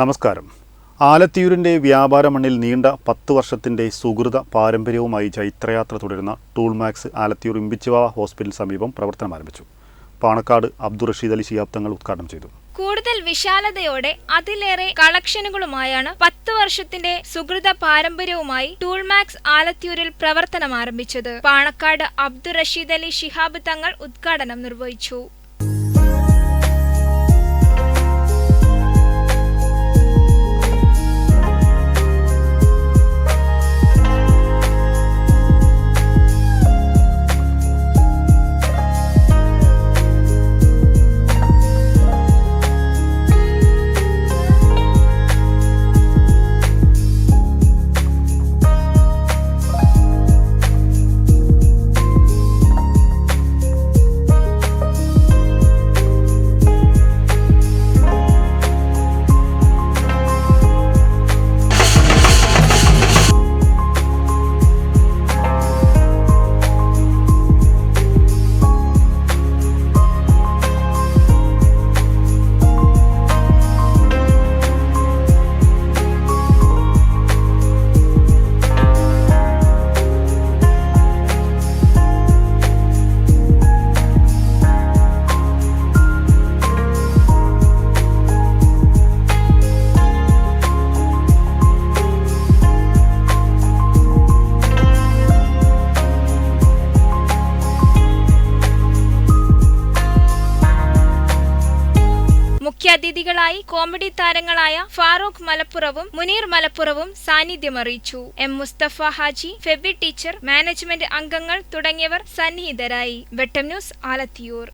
നമസ്കാരം. ആലത്തിയൂരിന്റെ വ്യാപാര മണ്ണിൽ നീണ്ട പത്ത് വർഷത്തിന്റെ സുഹൃത പാരമ്പര്യവുമായി ചൈത്രയാത്ര തുടരുന്ന ടൂൾമാക്സ് ആലത്തിയൂർ ഇമ്പിച്ചുവ ഹോസ്പിറ്റൽ സമീപം പ്രവർത്തനം ആരംഭിച്ചു. പാണക്കാട് അബ്ദുൾ റഷീദ് അലി ശിഹാബ് തങ്ങൾ ഉദ്ഘാടനം ചെയ്തു. കൂടുതൽ വിശാലതയോടെ അതിലേറെ കളക്ഷനുകളുമായാണ് പത്ത് വർഷത്തിന്റെ സുഹൃത പാരമ്പര്യവുമായി ടൂൾമാക്സ് ആലത്തിയൂരിൽ പ്രവർത്തനം ആരംഭിച്ചത്. പാണക്കാട് അബ്ദുൾ റഷീദ് അലി ശിഹാബ് തങ്ങൾ ഉദ്ഘാടനം നിർവഹിച്ചു. മുഖ്യാതിഥികളായി കോമഡി താരങ്ങളായ ഫാറൂഖ് മലപ്പുറവും മുനീർ മലപ്പുറവും സാന്നിധ്യമറിയിച്ചു M Mustafa Haji Febi teacher management അംഗങ്ങൾ തുടങ്ങിയവർ സന്നിഹിതരായി. വെട്ടം ന്യൂസ് ആലത്തിയൂർ.